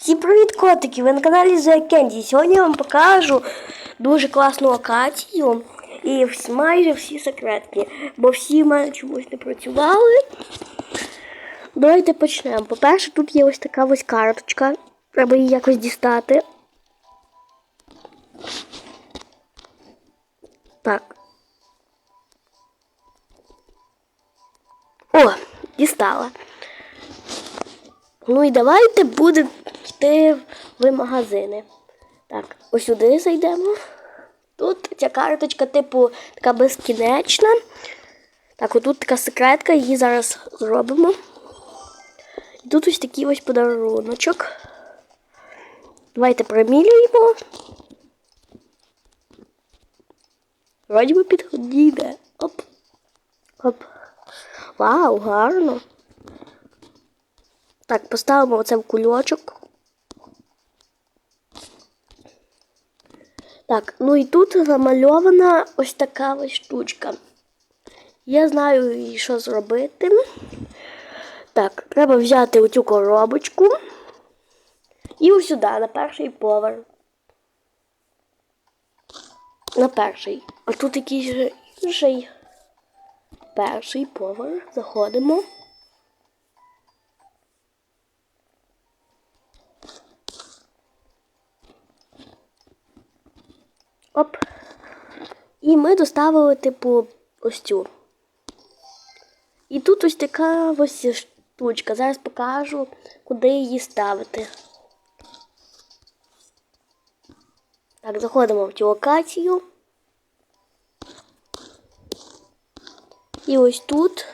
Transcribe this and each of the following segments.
Всім привіт, котики! Ви на каналі Candy. Сьогодні я вам покажу дуже класну локацію і майже всі секретки, бо всі в мене чомусь не працювали. Давайте почнемо. По-перше, тут є ось така ось карточка. Треба її якось дістати. Так. О, дістала. Ну і давайте будемо йти в магазини. Так, ось сюди зайдемо. Тут ця карточка, типу, така безкінечна. Так, отут така секретка, її зараз зробимо. І тут ось такий ось подаруночок. Давайте примірюємо. Вроді би підходіде. Оп. Оп. Вау, гарно. Так, поставимо оце в кульочок. Так, ну і тут намальована ось така ось штучка. Я знаю, що зробити. Так, треба взяти оцю коробочку і ось сюди, на перший поверх. На перший. А тут якийсь інший. Перший поверх. Заходимо. Оп. І ми доставили, типу, ось цю. І тут ось така ось штучка. Зараз покажу, куди її ставити. Так, заходимо в цю локацію. І ось тут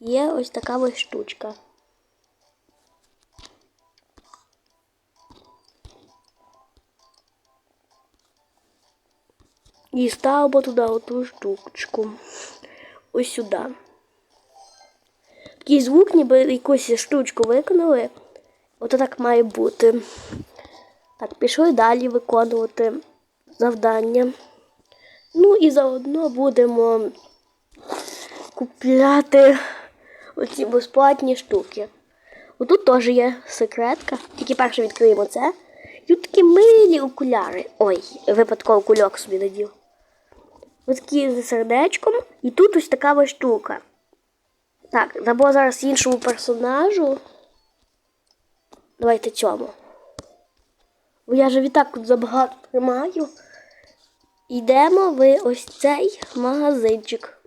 є ось така ось штучка. І ставимо туди оту штучку. Ось сюди. Такий звук, ніби якусь штучку виконали. Ото так має бути. Так, пішли далі виконувати завдання. Ну і заодно будемо купляти оці безплатні штуки. Отут теж є секретка. Тільки перше відкриємо це. І тут такі милі окуляри. Ой, випадково кульок собі надів. Ось такі з сердечком. І тут ось така ось штука. Так, дамо зараз іншому персонажу. Давайте цьому. Бо я ж відтак тут забагато тримаю. Йдемо в ось цей магазинчик.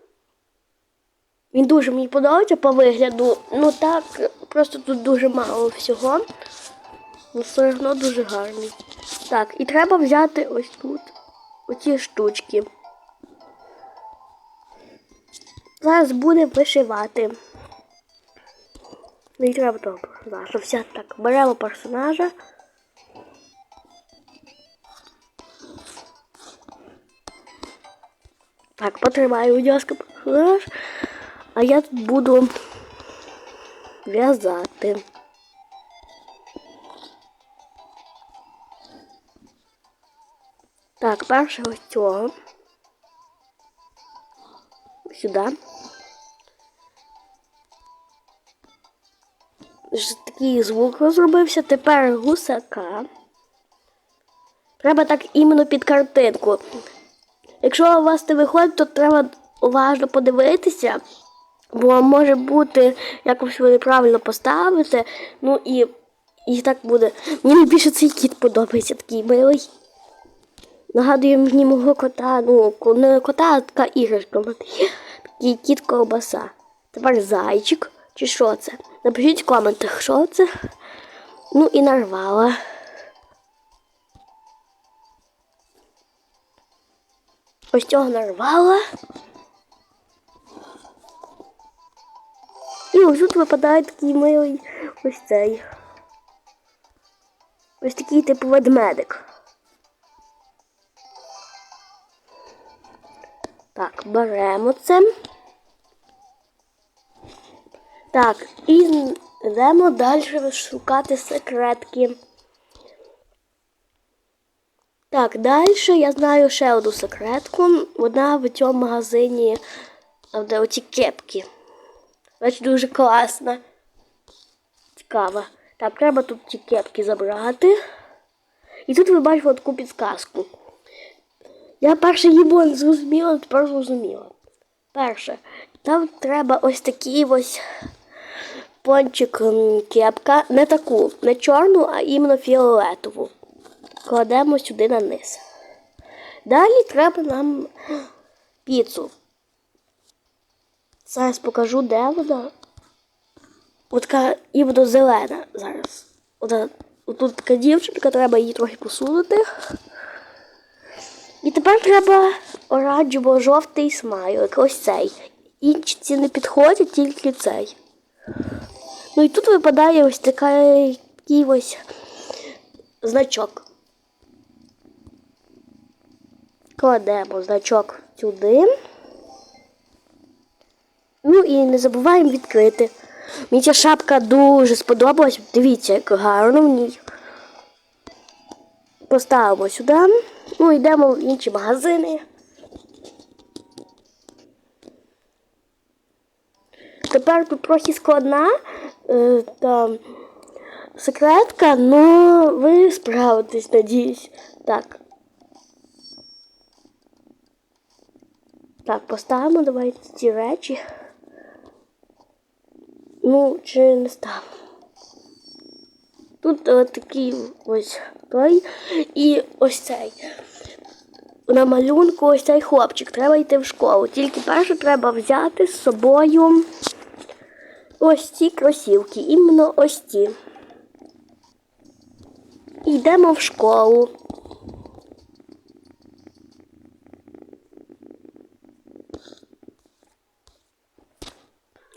Він дуже мені подобається по вигляду. Ну так, просто тут дуже мало всього. Ну, все одно дуже гарний. Так, і треба взяти ось тут оці штучки. Зараз будемо вишивати. Ну і треба того персонажа. Все так, беремо персонажа. Так, потримаю, ласка, персонаж. А я тут буду в'язати. Так, перше ось цього. Сюди. Такий звук розробився. Тепер гусака. Треба так іменно під картинку. Якщо у вас не виходить, то треба уважно подивитися, бо може бути, якось ви неправильно поставите. Ну і, і так буде. Мені найбільше цей кіт подобається, такий милий. Нагадує мені мого кота, ну, не кота, а така іграшка. Такий кіт ковбаса. Тепер зайчик. Чи що це? Напишіть в коментах, що це. Ну і нарвала. Ось цього нарвала. І ось тут випадає такий милий ось цей. Ось такий типу ведмедик. Так, беремо це. Так, і йдемо далі шукати секретки. Так, далі я знаю ще одну секретку. Вона в цьому магазині, де оці кепки. Бачу, дуже класна. Цікава. Так, треба тут ті кепки забрати. І тут ви бачите таку підсказку. Я перше її не зрозуміла, тепер зрозуміла. Перше, там треба ось такий ось пончик кепка. Не таку, не чорну, а іменно фіолетову. Кладемо сюди на низ. Далі треба нам піцу. Зараз покажу, де вона. От така іменно зелена зараз. От, тут така дівчинка, треба її трохи посунути. І тепер треба оранжево-жовтий смайлик. Ось цей. Інші ці не підходять, тільки цей. Ну і тут випадає ось такий ось значок. Кладемо значок сюди. Ну і не забуваємо відкрити. Мені ця шапка дуже сподобалась. Дивіться, як гарно в ній. Поставимо сюди. Ну, йдемо в інші магазини. Тепер тут трохи складна е, та секретка, але ви справитесь, надіюсь. Так. Так, поставимо давайте ці речі. Ну, чи не ставимо. Тут е, такий ось той і ось цей. На малюнку ось цей хлопчик. Треба йти в школу. Тільки перше треба взяти з собою ось ці кросівки. Іменно ось ці. Йдемо в школу.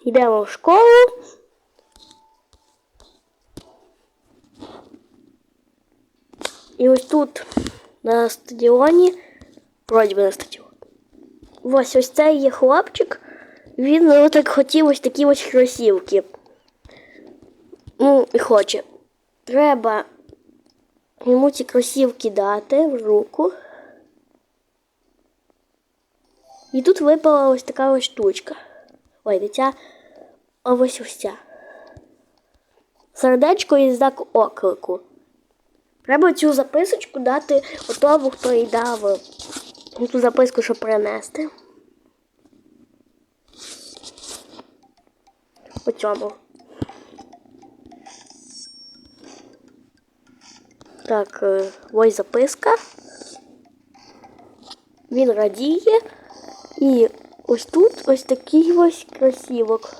Йдемо в школу. І ось тут на стадіоні, вроді би на стадіоні. Ось ось цей є хлопчик. Він ну, так хотів ось такі ось кросівки. Ну, і хоче. Треба йому ці кросівки дати в руку. І тут випала ось така ось штучка. Ой, дитя. А ось ось ця. Сердечко і знак оклику. Треба цю записочку дати готову, хто їй дав цю записку, щоб принести. По. Так, е, ось записка. Він радіє. І ось тут ось такий ось красівок.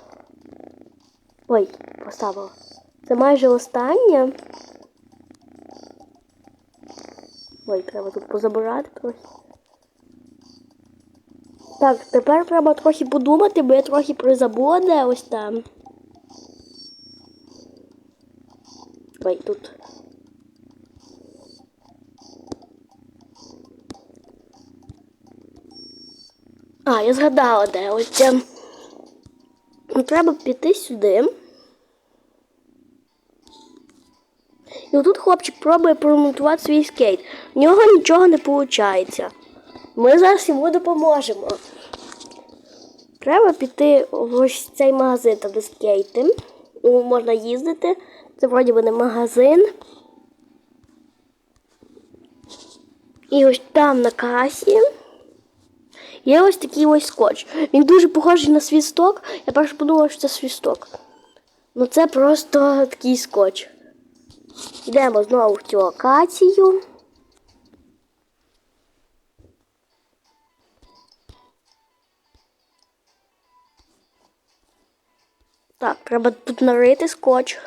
Ой, поставила. Це майже останнє. Ой, треба тут позабирати трохи. Так, тепер треба трохи подумати, бо я трохи призабула, ось там. Ой, тут. А, я згадала, де ось. Ну, Треба піти сюди. І отут хлопчик пробує поремонтувати свій скейт. В нього нічого не виходить. Ми зараз йому допоможемо. Треба піти в ось цей магазин, там де скейти. Можна їздити. Це вроді би не магазин. І ось там на касі є ось такий ось скотч. Він дуже похожий на свісток. Я перше подумала, що це свісток. Ну це просто такий скотч. Йдемо знову в цю локацію. Так, треба тут нарити скотч.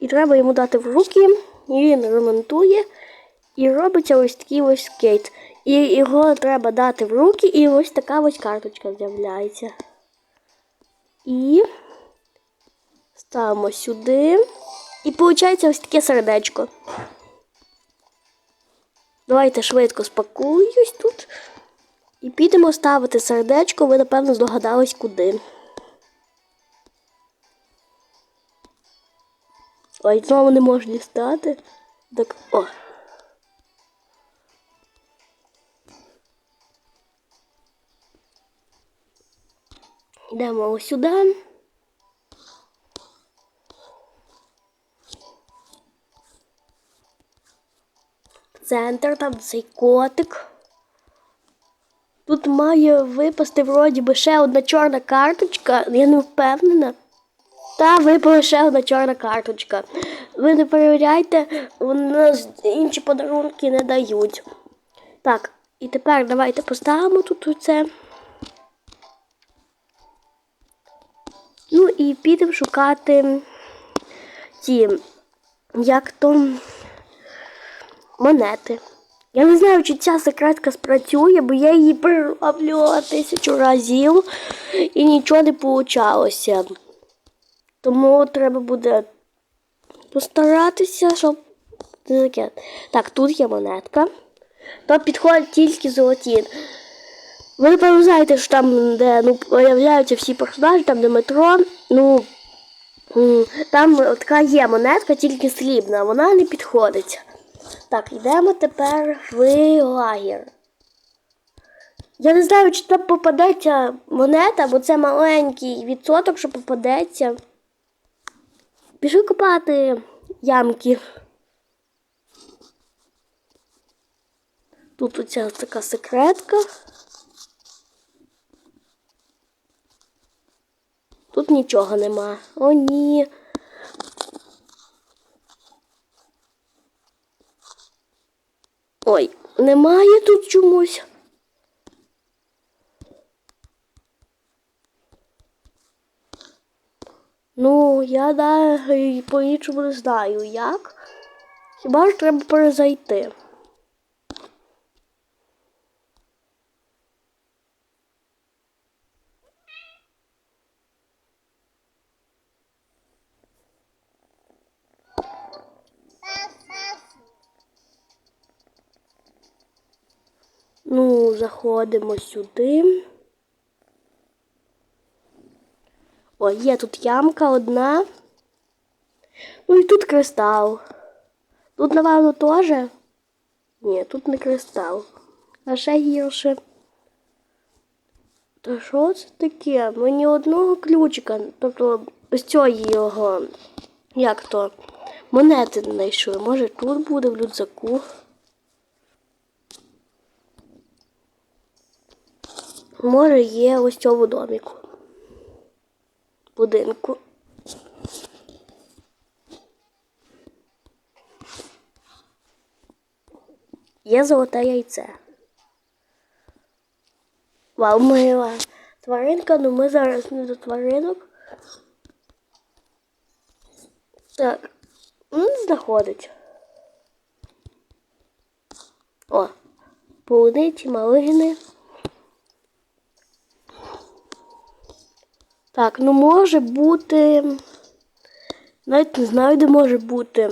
І треба йому дати в руки, і він ремонтує. І робиться ось такий ось скейт. І його треба дати в руки, і ось така ось карточка з'являється. І ставимо сюди. І виходить ось таке сердечко. Давайте швидко спакуюсь тут. І підемо ставити сердечко, ви, напевно, здогадались куди. А знову не можу дістати. Так о. Йдемо ось сюди. Центр, там цей котик. Тут має випасти вроді би ще одна чорна карточка, я не впевнена. Та випала ще одна чорна карточка. Ви не перевіряйте, нас інші подарунки не дають. Так, і тепер давайте поставимо тут оце. Ну і підемо шукати ті, як то монети. Я не знаю, чи ця секретка спрацює, бо я її перероблювала тисячу разів і нічого не получалося. Тому треба буде постаратися, щоб. Так, тут є монетка. То підходять тільки золоті. Ви напевно знаєте, що там, де ну, появляються всі персонажі, там де метро, ну там така є монетка, тільки срібна, вона не підходить. Так, йдемо тепер в лагер. Я не знаю, чи там попадеться монета, бо це маленький відсоток, що попадеться. Пішли копати ямки. Тут оця така секретка. Тут нічого нема. О, ні. Ой, немає тут чомусь. Ну, я да, по-іншому не знаю як. Хіба ж треба перезайти? Ну, заходимо сюди. О, є тут ямка одна. Ну і тут кристал. Тут, напевно, теж. Ні, тут не кристал. А ще гірше. Та що це таке? Мені одного ключика, тобто ось цього його, як то, монети не знайшли. Може тут буде в людзаку. Може є ось в цьому доміку. Будинку. Є золоте яйце. Вау, мила тваринка, ну ми зараз не до тваринок. Так, ну знаходить. О, полуниці, малини. Так, ну може бути. Навіть не знаю, де може бути.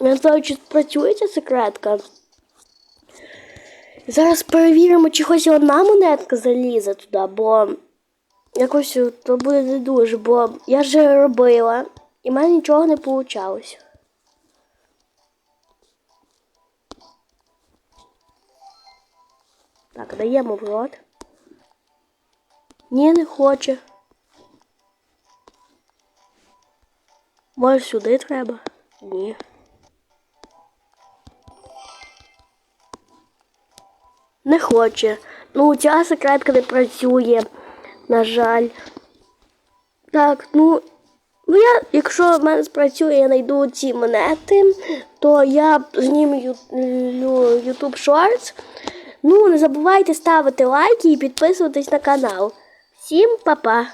Я не знаю, чи спрацює ця секретка. Зараз перевіримо, чи хоч одна монетка залізе туди, бо якось то буде не дуже, бо я вже робила і в мене нічого не вийшло. Так, даємо в рот. Ні, не хоче. Може сюди треба? Ні. Не хоче. Ну, ця секретка не працює, на жаль. Так, ну, ну я, якщо в мене спрацює, я знайду ці монети, то я зніму ю- ю- YouTube Shorts. Ну, не забувайте ставити лайки і підписуватись на канал. Всім па-па!